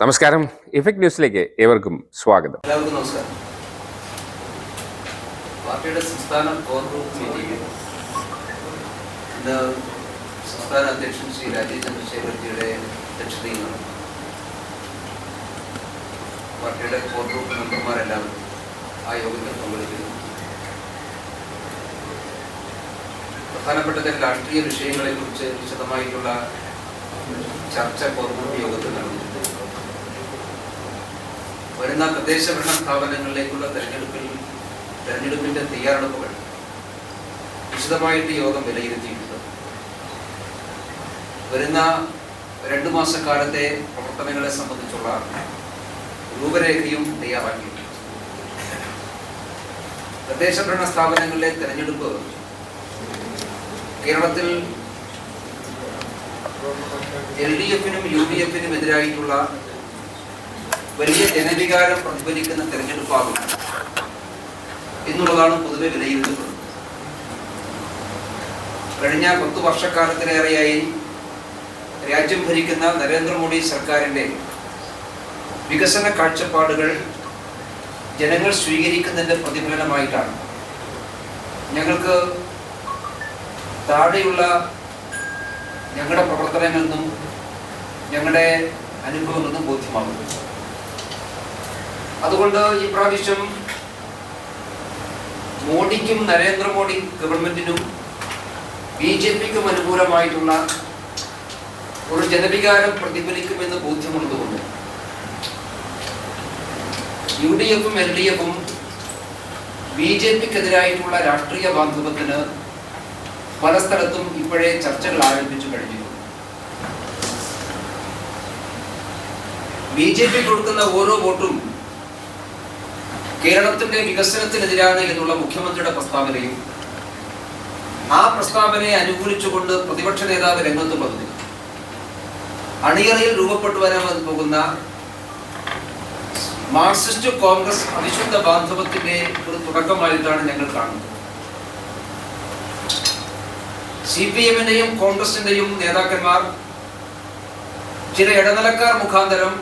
നമസ്കാരം. ഇഫക്ട് ന്യൂസിലേക്ക് ഏവർക്കും സ്വാഗതം. എല്ലാവർക്കും നമസ്കാരം. പാർട്ടിയുടെ സംസ്ഥാന കോർ ഗ്രൂപ്പ് മീറ്റിംഗ്. സംസ്ഥാന അധ്യക്ഷൻ ശ്രീ രാജീവ് ചന്ദ്രശേഖർജിയുടെ അധ്യക്ഷതയിലാണ്. പാർട്ടിയുടെ കോർ ഗ്രൂപ്പ് മെമ്പർമാരെല്ലാം ആ യോഗത്തിൽ പങ്കെടുക്കുന്നു. പ്രധാനപ്പെട്ട ചില രാഷ്ട്രീയ വിഷയങ്ങളെ കുറിച്ച് വിശദമായിട്ടുള്ള ചർച്ച കോർ ഗ്രൂപ്പ് യോഗത്തിൽ നടന്നിട്ടുണ്ട് വരുന്ന തദ്ദേശ ഭരണ സ്ഥാപനങ്ങളിലേക്കുള്ള തെരഞ്ഞെടുപ്പിൽ തെരഞ്ഞെടുപ്പിന്റെ തയ്യാറെടുപ്പുകൾ വിശദമായിട്ട് യോഗം വിലയിരുത്തിയിട്ടുണ്ട്. വരുന്ന രണ്ടു മാസക്കാലത്തെ പ്രവർത്തനങ്ങളെ സംബന്ധിച്ചുള്ള രൂപരേഖയും തയ്യാറാക്കിയിട്ടുണ്ട്. തദ്ദേശ ഭരണ സ്ഥാപനങ്ങളിലെ തെരഞ്ഞെടുപ്പ് കേരളത്തിൽ എൽ ഡി എഫിനും യു ഡി എഫിനും എതിരായിട്ടുള്ള വലിയ ജനവികാരം പ്രതിഫലിക്കുന്ന തെരഞ്ഞെടുപ്പാകും എന്നുള്ളതാണ് പൊതുവെ വിലയിരുത്തപ്പെടുന്നത്. കഴിഞ്ഞ പത്തു വർഷക്കാലത്തിലേറെയായി രാജ്യം ഭരിക്കുന്ന നരേന്ദ്രമോദി സർക്കാരിന്റെ വികസന കാഴ്ചപ്പാടുകൾ ജനങ്ങൾ സ്വീകരിക്കുന്നതിന്റെ പ്രതിഫലനമായിട്ടാണ് ഞങ്ങൾക്ക് താഴെയുള്ള ഞങ്ങളുടെ പ്രവർത്തനങ്ങളിൽ നിന്നും ഞങ്ങളുടെ അനുഭവങ്ങളിൽ നിന്നും ബോധ്യമാകുന്നു അതുകൊണ്ട് ഈ പ്രാവശ്യം മോഡിക്കും നരേന്ദ്രമോദി ഗവൺമെന്റിനും ബി ജെ പിക്കും അനുകൂലമായിട്ടുള്ള ഒരു ജനവികാരം പ്രതിഫലിക്കുമെന്ന് ബോധ്യമുള്ളതുകൊണ്ട് യു ഡി എഫും എൽ ഡി എഫും ബി ജെ പിക്കെതിരായിട്ടുള്ള രാഷ്ട്രീയ ബാന്ധവത്തിന് പല സ്ഥലത്തും ഇപ്പോഴേ ചർച്ചകൾ ആരംഭിച്ചു കഴിഞ്ഞു ബി ജെ പി കൊടുക്കുന്ന ഓരോ വോട്ടും കേരളത്തിന്റെ വികസനത്തിനെതിരാണ് എന്നുള്ള മുഖ്യമന്ത്രിയുടെ പ്രസ്താവനയും ആ പ്രസ്താവനയെ അനുകൂലിച്ചുകൊണ്ട് പ്രതിപക്ഷ നേതാവ് രംഗത്ത് വന്നു അണിയറയിൽ രൂപപ്പെട്ടു വരാൻ പോകുന്ന മാർക്സിസ്റ്റ് കോൺഗ്രസ് അവിശുദ്ധ ബാന്ധവത്തിന്റെ ഒരു തുടക്കമായിട്ടാണ് ഞങ്ങൾ കാണുന്നത്. സി പി എമ്മിന്റെയും കോൺഗ്രസിന്റെയും നേതാക്കന്മാർ ചില ഇടനിലക്കാർ മുഖാന്തരം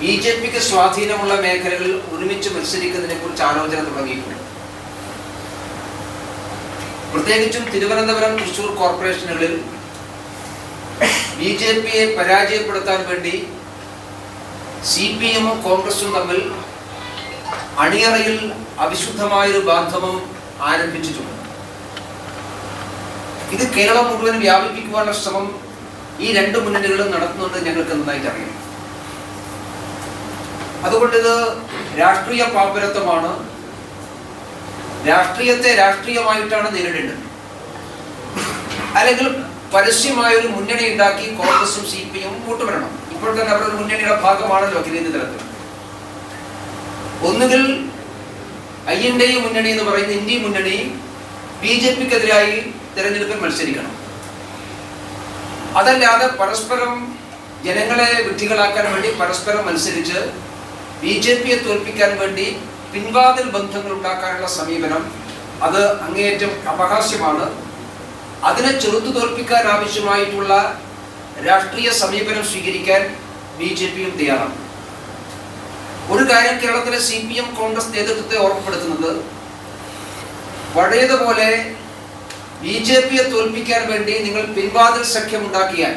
ബി ജെ പിക്ക് സ്വാധീനമുള്ള മേഖലകളിൽ ഒരുമിച്ച് മത്സരിക്കുന്നതിനെ കുറിച്ച് ആലോചന തുടങ്ങിയിട്ടുണ്ട്. പ്രത്യേകിച്ചും തിരുവനന്തപുരം തൃശൂർ കോർപ്പറേഷനുകളിൽ ബി ജെ പിയെ പരാജയപ്പെടുത്താൻ വേണ്ടി സി പി എമ്മും കോൺഗ്രസും തമ്മിൽ അണിയറയിൽ അവിശുദ്ധമായൊരു ബാന്ധവം ആരംഭിച്ചിട്ടുണ്ട്. ഇത് കേരളം മുഴുവൻ വ്യാപിപ്പിക്കുവാനുള്ള ശ്രമം ഈ രണ്ട് മുന്നണികളും നടത്തുന്നുണ്ട് ഞങ്ങൾക്ക് നന്നായിട്ട് അറിയാം. അതുകൊണ്ട് ഇത് രാഷ്ട്രീയ പാപ്പരത്വമാണ് രാഷ്ട്രീയത്തെ രാഷ്ട്രീയമായിട്ടാണ് നേരിടേണ്ടത്. അല്ലെങ്കിൽ പരസ്യമായ ഒരു മുന്നണി ഉണ്ടാക്കി കോൺഗ്രസും സി പി എമ്മും കൂട്ടുവരണം ഇപ്പോൾ തന്നെ അവരുടെ മുന്നണിയുടെ ഭാഗമാണല്ലോ അഖിലേന്ത്യ തലത്തിൽ. ഒന്നുകിൽ ഐ എൻ ഡി മുന്നണി എന്ന് പറയുന്ന ഇന്ത്യ മുന്നണി ബി ജെ പിക്കെതിരായി തെരഞ്ഞെടുപ്പിൽ മത്സരിക്കണം. അതല്ലാതെ പരസ്പരം ജനങ്ങളെ വിഡ്ഢികളാക്കാൻ വേണ്ടി പരസ്പരം മത്സരിച്ച് ബി ജെ പിയെ തോൽപ്പിക്കാൻ വേണ്ടി പിൻവാതിൽ ബന്ധങ്ങൾ ഉണ്ടാക്കാനുള്ള സമീപനം അത് അങ്ങേയറ്റം അപഹാസ്യമാണ്. അതിനെ ചെറുത്തു തോൽപ്പിക്കാൻ ആവശ്യമായിട്ടുള്ള രാഷ്ട്രീയ സമീപനം സ്വീകരിക്കാൻ ബി ജെ പിയും തയ്യാറാണ്. ഒരു കാര്യം കേരളത്തിലെ സി പി എം കോൺഗ്രസ് നേതൃത്വത്തെ ഓർമ്മപ്പെടുത്തുന്നത് പഴയതുപോലെ ബി ജെ പിയെ തോൽപ്പിക്കാൻ വേണ്ടി നിങ്ങൾ പിൻവാതിൽ സഖ്യം ഉണ്ടാക്കിയാൽ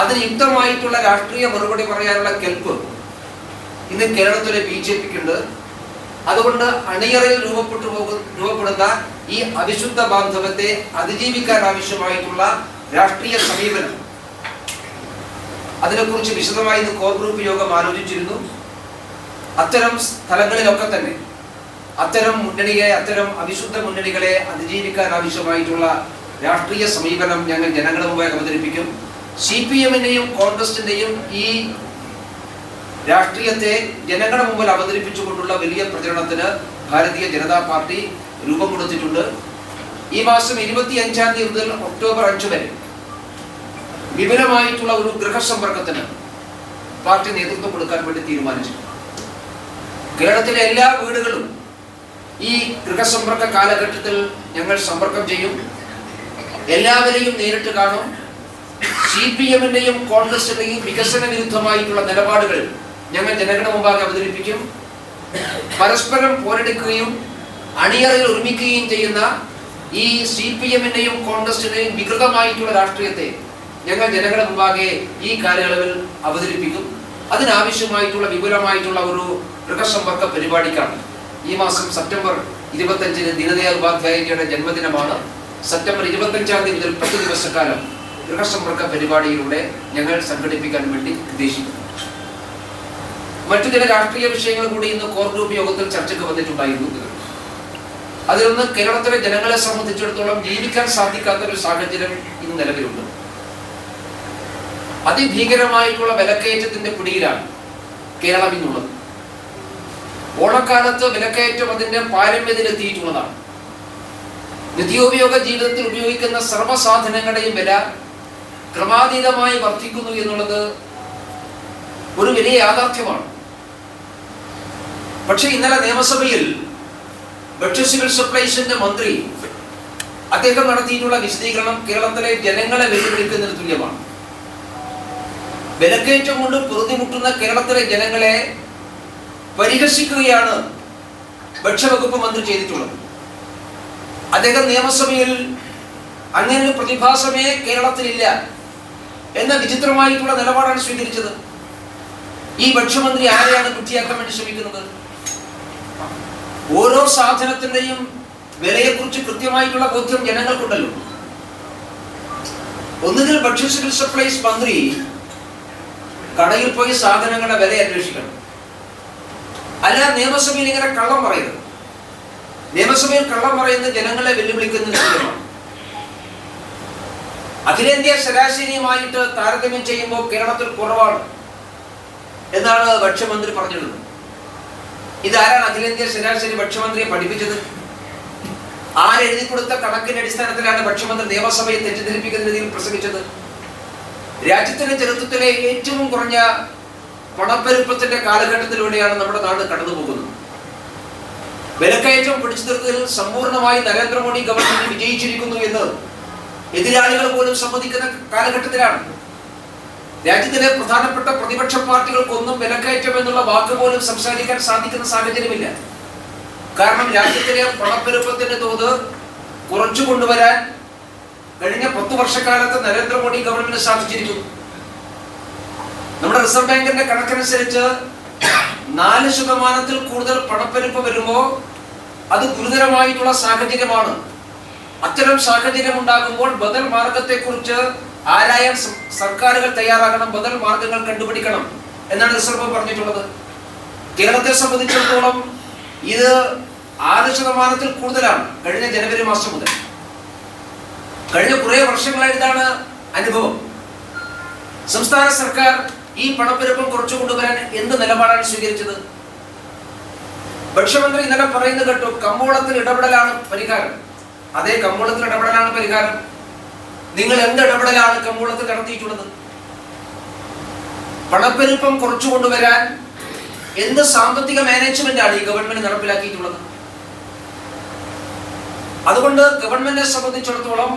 അതിന് യുക്തമായിട്ടുള്ള രാഷ്ട്രീയ മറുപടി പറയാനുള്ള കെൽപ്പ് ഇന്ന് കേരളത്തിലെ ബി ജെ പിക്കുണ്ട്. അതുകൊണ്ട് അണിയറയിൽ രൂപപ്പെട്ടു പോകുന്ന രൂപപ്പെടുന്ന ഈ അവിശുദ്ധ ബാന്ധവത്തെ അതിജീവിക്കാൻ ആവശ്യമായിട്ടുള്ള രാഷ്ട്രീയ സമീപനം. അതിനെക്കുറിച്ച് വിശദമായി ഇന്ന് കോർ ഗ്രൂപ്പ് യോഗം ആലോചിച്ചിരുന്നു. അത്തരം സ്ഥലങ്ങളിലൊക്കെ തന്നെ അത്തരം മുന്നണിയെ അത്തരം അവിശുദ്ധ മുന്നണികളെ അതിജീവിക്കാൻ ആവശ്യമായിട്ടുള്ള രാഷ്ട്രീയ സമീപനം ഞങ്ങൾ ജനങ്ങളുടെ മുമ്പായി അവതരിപ്പിക്കും. സി പി എമ്മിന്റെയും കോൺഗ്രസിന്റെയും ഈ രാഷ്ട്രീയത്തെ ജനങ്ങളുടെ മുമ്പിൽ അവതരിപ്പിച്ചുകൊണ്ടുള്ള വലിയ പ്രചരണത്തിന് ഭാരതീയ ജനതാ പാർട്ടി രൂപം കൊടുത്തിട്ടുണ്ട്. ഈ മാസം ഇരുപത്തി അഞ്ചാം തീയതി മുതൽ ഒക്ടോബർ അഞ്ച് വരെ വിപുലമായിട്ടുള്ള ഒരു ഗൃഹസമ്പർക്കത്തിന് പാർട്ടി നേതൃത്വം കൊടുക്കാൻ വേണ്ടി തീരുമാനിച്ചു കേരളത്തിലെ എല്ലാ വീടുകളും ഈ ഗൃഹസമ്പർക്ക കാലഘട്ടത്തിൽ ഞങ്ങൾ സമ്പർക്കം ചെയ്യും. എല്ലാവരെയും നേരിട്ട് കാണും. സി പി എമ്മിന്റെയും കോൺഗ്രസിന്റെയും വികസന വിരുദ്ധമായിട്ടുള്ള നിലപാടുകൾ ഞങ്ങൾ ജനങ്ങളുടെ മുമ്പാകെ അവതരിപ്പിക്കും. പരസ്പരം പോരടിക്കുകയും അണിയറയിൽ ഒരുമിക്കുകയും ചെയ്യുന്ന ഈ സി പി എമ്മിന്റെയും കോൺഗ്രസിന്റെയും വികൃതമായിട്ടുള്ള രാഷ്ട്രീയത്തെ ഞങ്ങൾ ജനങ്ങളുടെ മുമ്പാകെ ഈ കാലയളവിൽ അവതരിപ്പിക്കും. അതിനാവശ്യമായിട്ടുള്ള വിപുലമായിട്ടുള്ള ഒരു മൃഗസമ്പർക്ക പരിപാടിക്കാണ്. ഈ മാസം സെപ്റ്റംബർ ഇരുപത്തഞ്ചിന് ദീനദയാൽ ഉപാധ്യായജിയുടെ ജന്മദിനമാണ്. സെപ്റ്റംബർ ഇരുപത്തഞ്ചാം തീയതി മുതൽ പത്ത് ദിവസക്കാലം ഗൃഹസമ്പർക്ക പരിപാടിയിലൂടെ ഞങ്ങൾ സംഘടിപ്പിക്കാൻ വേണ്ടി ഉദ്ദേശിക്കുന്നു. മറ്റു ചില രാഷ്ട്രീയ വിഷയങ്ങൾ കൂടി ഇന്ന് കോർ ഗ്രൂപ്പ് യോഗത്തിൽ ചർച്ചയ്ക്ക് വന്നിട്ടുണ്ടായിരുന്നു. അതിലൊന്ന് കേരളത്തിലെ ജനങ്ങളെ സംബന്ധിച്ചിടത്തോളം ജീവിക്കാൻ സാധിക്കാത്ത ഒരു സാഹചര്യം ഇന്ന് നിലവിലുണ്ട്. അതിഭീകരമായിട്ടുള്ള വിലക്കയറ്റത്തിന്റെ പിടിയിലാണ് കേരളം ഇന്നുള്ളത്. ഓണക്കാലത്ത് വിലക്കയറ്റം അതിന്റെ പാരമ്യത്തിലെത്തിയിട്ടുള്ളതാണ്. നിത്യോപയോഗ ജീവിതത്തിൽ ഉപയോഗിക്കുന്ന സർവസാധനങ്ങളുടെയും വില ക്രമാതീതമായി വർദ്ധിക്കുന്നു എന്നുള്ളത് ഒരു വലിയ യാഥാർത്ഥ്യമാണ്. പക്ഷേ ഇന്നലെ നിയമസഭയിൽ ഭക്ഷ്യ സിവിൽ സപ്ലൈസിന്റെ മന്ത്രി അദ്ദേഹം നടത്തിയിട്ടുള്ള വിശദീകരണം കേരളത്തിലെ ജനങ്ങളെ വെല്ലുവിളിക്കുന്നതിന് തുല്യമാണ്. വിലക്കയറ്റം കൊണ്ട് പൊറുതിമുട്ടുന്ന കേരളത്തിലെ ജനങ്ങളെ പരിഹസിക്കുകയാണ് ഭക്ഷ്യവകുപ്പ് മന്ത്രി ചെയ്തിട്ടുള്ളത്. അദ്ദേഹം നിയമസഭയിൽ അങ്ങനെ ഒരു പ്രതിഭാസമേ കേരളത്തിലില്ല എന്ന വിചിത്രമായിട്ടുള്ള നിലപാടാണ് സ്വീകരിച്ചത്. ഈ ഭക്ഷ്യമന്ത്രി ആരെയാണ് കുറ്റിയാക്കാൻ വേണ്ടി ശ്രമിക്കുന്നത്? ഓരോ സാധനത്തിന്റെയും വിലയെക്കുറിച്ച് കൃത്യമായിട്ടുള്ള ബോധ്യം ജനങ്ങൾക്കുണ്ടല്ലോ. ഒന്നുകിൽ ഭക്ഷ്യ സിവിൽ സപ്ലൈസ് മന്ത്രി കടയിൽ പോയി സാധനങ്ങളുടെ വില അന്വേഷിക്കണം. അല്ല നിയമസഭയിൽ ഇങ്ങനെ കള്ളം പറയരുത്. നിയമസഭയിൽ കള്ളം പറയുന്ന ജനങ്ങളെ വെല്ലുവിളിക്കുന്ന തുല്യമാണ് അഖിലേന്ത്യാ ശരാശരിയുമായിട്ട് താരതമ്യം ചെയ്യുമ്പോൾ കേരളത്തിൽ കുറവാണ് എന്നാണ് ഭക്ഷ്യമന്ത്രി പറഞ്ഞത് ഇതാരാണ് അഖിലേന്ത്യാ ശരാശരി ഭക്ഷ്യമന്ത്രിയെ പഠിപ്പിച്ചത്? ആരെഴുതി കൊടുത്ത കണക്കിന്റെ അടിസ്ഥാനത്തിലാണ് ഭക്ഷ്യമന്ത്രി നിയമസഭയെ തെറ്റിദ്ധരിപ്പിക്കുന്ന രീതിയിൽ പ്രസംഗിച്ചത്? രാജ്യത്തിന്റെ ചരിത്രത്തിലെ ഏറ്റവും കുറഞ്ഞ പണപ്പെരുപ്പത്തിന്റെ കാലഘട്ടത്തിലൂടെയാണ് നമ്മുടെ നാട് കടന്നുപോകുന്നത്. വിലക്കയറ്റം പിടിച്ചു നിർത്തലിൽ സമ്പൂർണമായി നരേന്ദ്രമോദി ഗവൺമെന്റ് വിജയിച്ചിരിക്കുന്നു എന്ന് എതിരാളികൾ പോലും സമ്മതിക്കുന്ന കാലഘട്ടത്തിലാണ്. രാജ്യത്തിലെ പ്രധാനപ്പെട്ട പ്രതിപക്ഷ പാർട്ടികൾക്കൊന്നും വിലക്കയറ്റം എന്നുള്ള വാക്ക് പോലും സംസാരിക്കാൻ സാധിക്കുന്ന സാഹചര്യമില്ല. കാരണം രാജ്യത്തിലെ പണപ്പെരുപ്പത്തിന്റെ തോത് കുറച്ചു കൊണ്ടുവരാൻ കഴിഞ്ഞ പത്തു വർഷക്കാലത്ത് നരേന്ദ്രമോദി ഗവൺമെന്റ് സാധിച്ചിരിക്കുന്നു നമ്മുടെ റിസർവ് ബാങ്കിന്റെ കണക്കനുസരിച്ച് നാല് ശതമാനത്തിൽ കൂടുതൽ പണപ്പെരുപ്പ് വരുമ്പോൾ അത് ഗുരുതരമായിട്ടുള്ള സാഹചര്യമാണ്. അത്തരം സാഹചര്യം ഉണ്ടാകുമ്പോൾ ബദൽ മാർഗത്തെക്കുറിച്ച് ആരായാൻ സർക്കാരുകൾ തയ്യാറാകണം ബദൽ മാർഗങ്ങൾ കണ്ടുപിടിക്കണം എന്നാണ് റിസർവ് പറഞ്ഞിട്ടുള്ളത്. കേരളത്തെ സംബന്ധിച്ചിടത്തോളം ഇത് ആറ് ശതമാനത്തിൽ കൂടുതലാണ് കഴിഞ്ഞ ജനുവരി മാസം മുതൽ. കഴിഞ്ഞ കുറേ വർഷങ്ങളായിട്ടാണ് അനുഭവം. സംസ്ഥാന സർക്കാർ ഈ പണപ്പെരുപ്പം കുറച്ചു കൊണ്ടുവരാൻ എന്ത് നിലപാടാണ് സ്വീകരിച്ചത്? ഭക്ഷ്യമന്ത്രി ഇന്നലെ പറയുന്നത് കേട്ടു കമ്പോളത്തിൽ ഇടപെടലാണ് പരിഹാരം. അതേ കമ്പോളത്തിൽ ഇടപെടലാണ് പരിഹാരം. നിങ്ങൾ എന്ത് ഇടപെടലാണ് കമ്പോളത്തിൽ നടത്തിയിട്ടുള്ളത് പണപ്പെരുപ്പം കുറച്ചു കൊണ്ടുവരാൻ എന്ത് സാമ്പത്തിക മാനേജ്മെന്റ് ആണ് ഈ ഗവൺമെന്റ് നടപ്പിലാക്കിയിട്ടുള്ളത്? അതുകൊണ്ട് ഗവൺമെന്റിനെ സംബന്ധിച്ചിടത്തോളം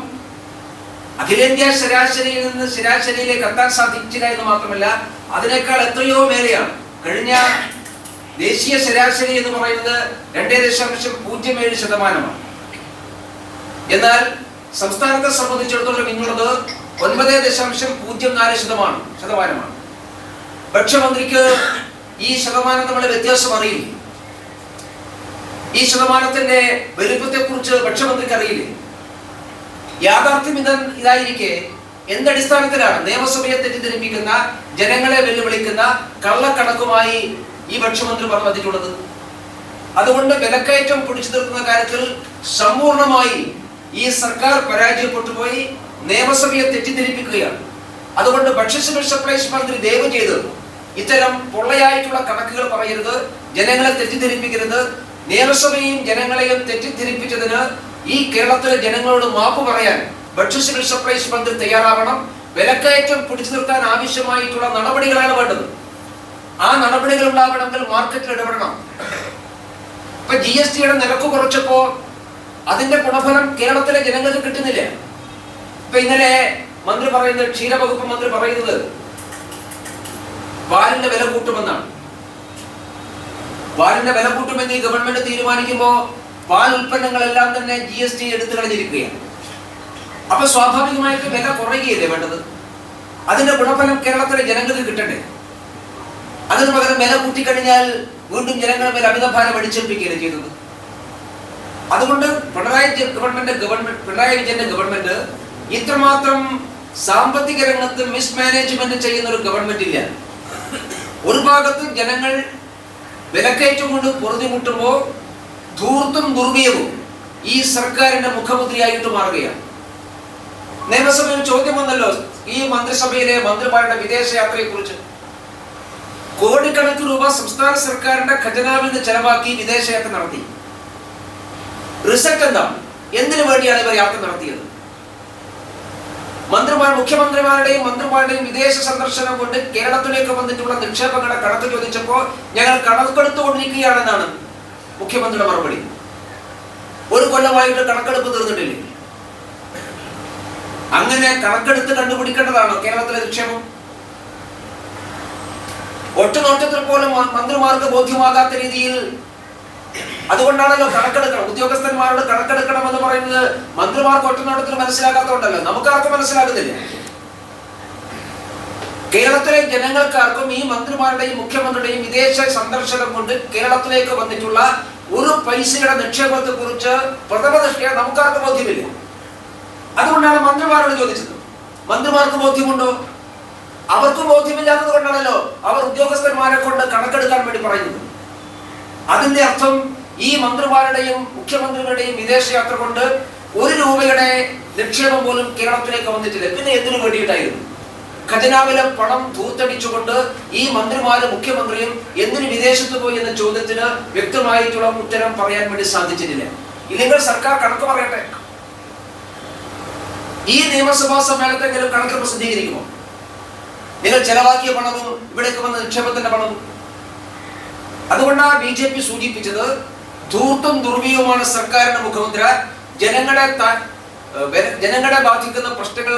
അഖിലേന്ത്യാ ശരാശരിയിൽ നിന്ന് ശരാശരിയിലേക്ക് എത്താൻ സാധിച്ചില്ല എന്ന് മാത്രമല്ല അതിനേക്കാൾ എത്രയോ മേലെയാണ്. കഴിഞ്ഞ ദേശീയ ശരാശരി എന്ന് പറയുന്നത് രണ്ടേ ദശാംശം പൂജ്യം ഏഴ് ശതമാനമാണ്. എന്നാൽ സംസ്ഥാനത്തെ സംബന്ധിച്ചിടത്തോളം ഇന്നുള്ളത് ഒൻപത് ദശാംശം പൂജ്യം നാല് ശതമാനം ശതമാനമാണ്. ഭക്ഷ്യമന്ത്രിക്ക് ഈ ശതമാനം നമ്മൾ വ്യത്യാസം അറിയില്ല? ഈ ശതമാനത്തിന്റെ വലുപ്പത്തെ കുറിച്ച് ഭക്ഷ്യമന്ത്രിക്ക് അറിയില്ലേ? യാഥാർത്ഥ്യം ഇത ഇതായിരിക്കെ എന്തടിസ്ഥാനത്തിലാണ് നിയമസഭയെ തെറ്റിദ്ധരിപ്പിക്കുന്ന ജനങ്ങളെ വെല്ലുവിളിക്കുന്ന കള്ളക്കണക്കുമായി ഈ ഭക്ഷ്യമന്ത്രി പറഞ്ഞു വന്നിട്ടുള്ളത്? അതുകൊണ്ട് വിലക്കയറ്റം പിടിച്ചു നിർത്തുന്ന കാര്യത്തിൽ സമ്പൂർണമായി ഈ സർക്കാർ പരാജയപ്പെട്ടു പോയി നിയമസഭയെ തെറ്റിദ്ധരിപ്പിക്കുകയാണ്. അതുകൊണ്ട് ഭക്ഷ്യസിവിൽ സപ്ലൈസ് മന്ത്രി ദയവ് ചെയ്ത് ഇത്തരം പൊള്ളയായിട്ടുള്ള കണക്കുകൾ പറയരുത് ജനങ്ങളെ തെറ്റിദ്ധരിപ്പിക്കരുത്. നിയമസഭയും ജനങ്ങളെയും തെറ്റിദ്ധരിപ്പിച്ചതിന് ഈ കേരളത്തിലെ ജനങ്ങളോട് മാപ്പ് പറയാൻ ഭക്ഷ്യസിവിൽ സപ്ലൈസ് മന്ത്രി തയ്യാറാവണം. വിലക്കയറ്റം പിടിച്ചു നിർത്താൻ ആവശ്യമായിട്ടുള്ള നടപടികളാണ് വേണ്ടത്. ആ നടപടികൾ ഉണ്ടാവണമെങ്കിൽ മാർക്കറ്റിൽ ഇടപെടണം. ഇപ്പൊ ജി എസ് ടിയുടെ നിരക്ക് കുറച്ചപ്പോ അതിന്റെ ഗുണഫലം കേരളത്തിലെ ജനങ്ങൾക്ക് കിട്ടുന്നില്ല? ഇപ്പൊ ഇന്നലെ മന്ത്രി പറയുന്നത് ക്ഷീരവകുപ്പ് മന്ത്രി പറയുന്നത് പാലിന്റെ വില കൂട്ടുമെന്നാണ്. പാലിന്റെ വില കൂട്ടുമെന്ന് ഈ ഗവൺമെന്റ് തീരുമാനിക്കുമ്പോൾ പാൽ ഉൽപ്പന്നങ്ങളെല്ലാം തന്നെ ജി എസ് ടി എടുത്തു കളഞ്ഞിരിക്കുകയാണ്. അപ്പൊ സ്വാഭാവികമായിട്ട് വില കുറയുകയല്ലേ വേണ്ടത്? അതിന്റെ ഗുണഫലം കേരളത്തിലെ ജനങ്ങൾക്ക് കിട്ടണ്ടേ? അതിന് പകരം വില കൂട്ടിക്കഴിഞ്ഞാൽ വീണ്ടും ജനങ്ങളുടെ മേൽ അമിതഭാരം അടിച്ചേൽപ്പിക്കുകയാണ് ചെയ്തത്. അതുകൊണ്ട് പിണറായി ഗവൺമെന്റ് ഗവൺമെന്റ് പിണറായി വിജയന്റെ ഗവൺമെന്റ് ഇത്രമാത്രം സാമ്പത്തിക രംഗത്ത് മിസ്മാനേജ്മെന്റ് ചെയ്യുന്ന ഒരു ഗവൺമെന്റ് ഇല്ല. ഒരു ഭാഗത്ത് ജനങ്ങൾ വിലക്കയറ്റം കൊണ്ട് പൊറുതിമുട്ടുമ്പോൾ ധൂർത്തും ദുർവ്യവും ഈ സർക്കാരിന്റെ മുഖമുദ്രയായിട്ട് മാറുകയാണ്. നിയമസഭയിൽ ചോദ്യം വന്നല്ലോ ഈ മന്ത്രിസഭയിലെ മന്ത്രിമാരുടെ വിദേശയാത്രയെ കുറിച്ച് കോടിക്കണക്കിന് രൂപ സംസ്ഥാന സർക്കാരിന്റെ ഖജനാവിൽ നിന്ന് ചെലവാക്കി വിദേശയാത്ര നടത്തി. റിസൾട്ട് എന്താണ് എന്തിനു വേണ്ടിയാണ് ഇവർ യാത്ര നടത്തിയത്? മന്ത്രിമാർ മുഖ്യമന്ത്രിമാരുടെയും മന്ത്രിമാരുടെയും വിദേശ സന്ദർശനം കൊണ്ട് കേരളത്തിലേക്ക് വന്നിട്ടുള്ള നിക്ഷേപങ്ങളുടെ കണക്ക് ചോദിച്ചപ്പോൾ ഞങ്ങൾ കണക്കെടുത്തുകൊണ്ടിരിക്കുകയാണെന്നാണ് മുഖ്യമന്ത്രിയുടെ മറുപടി. ഒരു കൊല്ലമായിട്ട് കണക്കെടുപ്പ് തീർന്നിട്ടില്ലേ? അങ്ങനെ കണക്കെടുത്ത് കണ്ടുപിടിക്കേണ്ടതാണോ കേരളത്തിലെ നിക്ഷേപം? ഒറ്റനോട്ടത്തിൽ പോലും മന്ത്രിമാർക്ക് ബോധ്യമാകാത്ത രീതിയിൽ അതുകൊണ്ടാണല്ലോ കണക്കെടുക്കണം. ഉദ്യോഗസ്ഥന്മാരോട് കണക്കെടുക്കണം എന്ന് പറയുന്നത് മന്ത്രിമാർക്ക് ഒറ്റനോട്ടത്തിൽ മനസ്സിലാകാത്തതുകൊണ്ടല്ലോ. നമുക്കാർക്കും മനസ്സിലാകുന്നില്ല. കേരളത്തിലെ ജനങ്ങൾക്കാർക്കും ഈ മന്ത്രിമാരുടെയും മുഖ്യമന്ത്രിയുടെയും വിദേശ സന്ദർശനം കൊണ്ട് കേരളത്തിലേക്ക് വന്നിട്ടുള്ള ഒരു പൈസയുടെ നിക്ഷേപത്തെ കുറിച്ച് പ്രഥമ ദൃഷ്ടിയ നമുക്കാർക്കും ബോധ്യമില്ല. അതുകൊണ്ടാണ് മന്ത്രിമാരോട് ചോദിച്ചത്. മന്ത്രിമാർക്ക് ബോധ്യമുണ്ടോ? അവർക്ക് ബോധ്യമില്ലാത്തത് കൊണ്ടാണല്ലോ അവർ ഉദ്യോഗസ്ഥന്മാരെ കൊണ്ട് കണക്കെടുക്കാൻ വേണ്ടി പറയുന്നത്. അതിന്റെ അർത്ഥം ഈ മന്ത്രിമാരുടെയും മുഖ്യമന്ത്രികളുടെയും വിദേശയാത്ര കൊണ്ട് ഒരു രൂപയുടെ നിക്ഷേപം പോലും കേരളത്തിലേക്ക് വന്നിട്ടില്ല. പിന്നെ എന്തിനു വേണ്ടിയിട്ടായിരുന്നു? ഖജനാവിലെ പണം തൂത്തടിച്ചുകൊണ്ട് ഈ മന്ത്രിമാരും മുഖ്യമന്ത്രിയും എന്തിനു വിദേശത്ത് പോയി എന്ന ചോദ്യത്തിന് വ്യക്തമായിട്ടുള്ള ഉത്തരം പറയാൻ വേണ്ടി സാധിച്ചിട്ടില്ല. ഇല്ലെങ്കിൽ സർക്കാർ കണക്ക് പറയട്ടെ. ഈ നിയമസഭാ സമ്മേളനത്തെങ്കിലും കണക്ക് പ്രസിദ്ധീകരിക്കുമോ? നിങ്ങൾ ചെലവാക്കിയ പണവും ഇവിടേക്ക് വന്ന നിക്ഷേപത്തിന്റെ പണവും അതുകൊണ്ടാണ് ബി ജെ പി സൂചിപ്പിച്ചത് ധൂർത്തും ദുർവീയവുമാണ് സർക്കാരിന്റെ മുഖമുദ്ര. ജനങ്ങളെ ജനങ്ങളെ ബാധിക്കുന്ന പ്രശ്നങ്ങൾ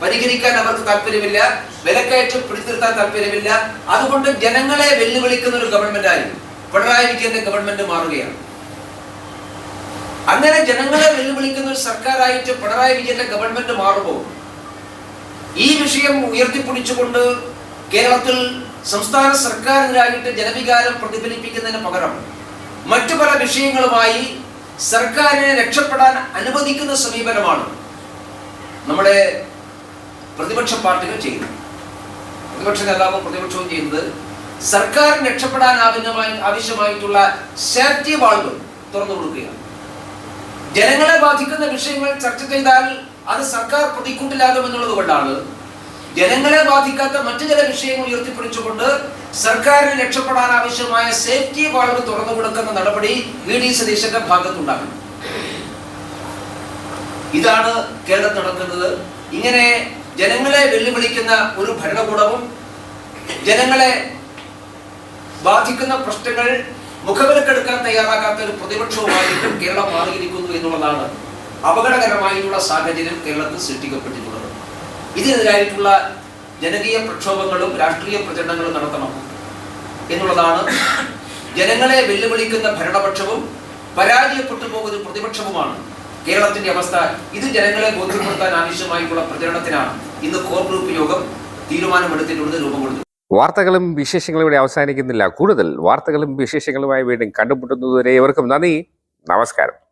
പരിഹരിക്കാൻ അവർക്ക് താല്പര്യമില്ല. വിലക്കയറ്റം പിടിച്ചിരുത്താൻ താല്പര്യമില്ല. അതുകൊണ്ട് ജനങ്ങളെ വെല്ലുവിളിക്കുന്ന ഒരു ഗവൺമെന്റ് ആയി പിണറായി വിജയന്റെ ഗവൺമെന്റ് മാറുകയാണ്. അങ്ങനെ ജനങ്ങളെ വെല്ലുവിളിക്കുന്ന ഒരു സർക്കാരായിട്ട് പിണറായി വിജയന്റെ ഗവൺമെന്റ് മാറുമ്പോൾ ഈ വിഷയം ഉയർത്തിപ്പിടിച്ചുകൊണ്ട് കേരളത്തിൽ സംസ്ഥാന സർക്കാരിനെതിരായിട്ട് ജനവികാരം പ്രതിഫലിപ്പിക്കുന്നതിന് പകരം മറ്റു പല വിഷയങ്ങളുമായി സർക്കാരിനെ രക്ഷപ്പെടാൻ അനുവദിക്കുന്ന സമീപനമാണ് നമ്മുടെ പ്രതിപക്ഷ പാർട്ടികൾ ചെയ്യുന്നത്. പ്രതിപക്ഷ നേതാവും പ്രതിപക്ഷവും ചെയ്യുന്നത് സർക്കാരിന് രക്ഷപ്പെടാൻ ആവശ്യമായി ആവശ്യമായിട്ടുള്ള സേഫ്റ്റി വാൾവ് തുറന്നു കൊടുക്കുകയാണ്. ജനങ്ങളെ ബാധിക്കുന്ന വിഷയങ്ങൾ ചർച്ച ചെയ്താൽ അത് സർക്കാർ പ്രതിക്കൂട്ടിലാകുമെന്നുള്ളത് കൊണ്ടാണ് ജനങ്ങളെ ബാധിക്കാത്ത മറ്റു ചില വിഷയങ്ങൾ ഉയർത്തിപ്പിടിച്ചുകൊണ്ട് സർക്കാരിന് രക്ഷപ്പെടാൻ ആവശ്യമായ സേഫ്റ്റി വാൾവ് തുറന്നു കൊടുക്കുന്ന നടപടി വി ഡി സതീശന്റെ ഭാഗത്തുണ്ടാകും. ഇതാണ് കേരളത്തിൽ നടക്കുന്നത്. ഇങ്ങനെ ജനങ്ങളെ വെല്ലുവിളിക്കുന്ന ഒരു ഭരണകൂടവും ജനങ്ങളെ ബാധിക്കുന്ന പ്രശ്നങ്ങൾ മുഖവിലക്കെടുക്കാൻ തയ്യാറാകാത്ത ഒരു പ്രതിപക്ഷവുമായിട്ടും കേരളം മാറിയിരിക്കുന്നു എന്നുള്ളതാണ് അപകടകരമായിട്ടുള്ള സാഹചര്യം കേരളത്തിൽ സൃഷ്ടിക്കപ്പെട്ടിട്ടുള്ളത്. ഇതിനെതിരായിട്ടുള്ള ജനകീയ പ്രക്ഷോഭങ്ങളും രാഷ്ട്രീയ പ്രചരണങ്ങളും നടത്തണം എന്നുള്ളതാണ് ജനങ്ങളെ വെല്ലുവിളിക്കുന്ന ഭരണപക്ഷവും പരാജയപ്പെട്ടു പോകുന്ന പ്രതിപക്ഷവുമാണ്. കേരളത്തിന്റെ അവസ്ഥ ഇത് ജനങ്ങളെ ബോധ്യപ്പെടുത്താൻ ആവശ്യമായിട്ടുള്ള പ്രചരണത്തിനാണ്. ഇന്ന് കോർ ഗ്രൂപ്പ് യോഗം തീരുമാനമെടുത്തിട്ടുണ്ട് രൂപം കൊടുത്തു വാർത്തകളും വിശേഷങ്ങളും ഇവിടെ അവസാനിക്കുന്നില്ല. കൂടുതൽ വാർത്തകളും വിശേഷങ്ങളുമായി വീണ്ടും കണ്ടുമുട്ടുന്നതുവരെ ഇവർക്കും നന്ദി. നമസ്കാരം.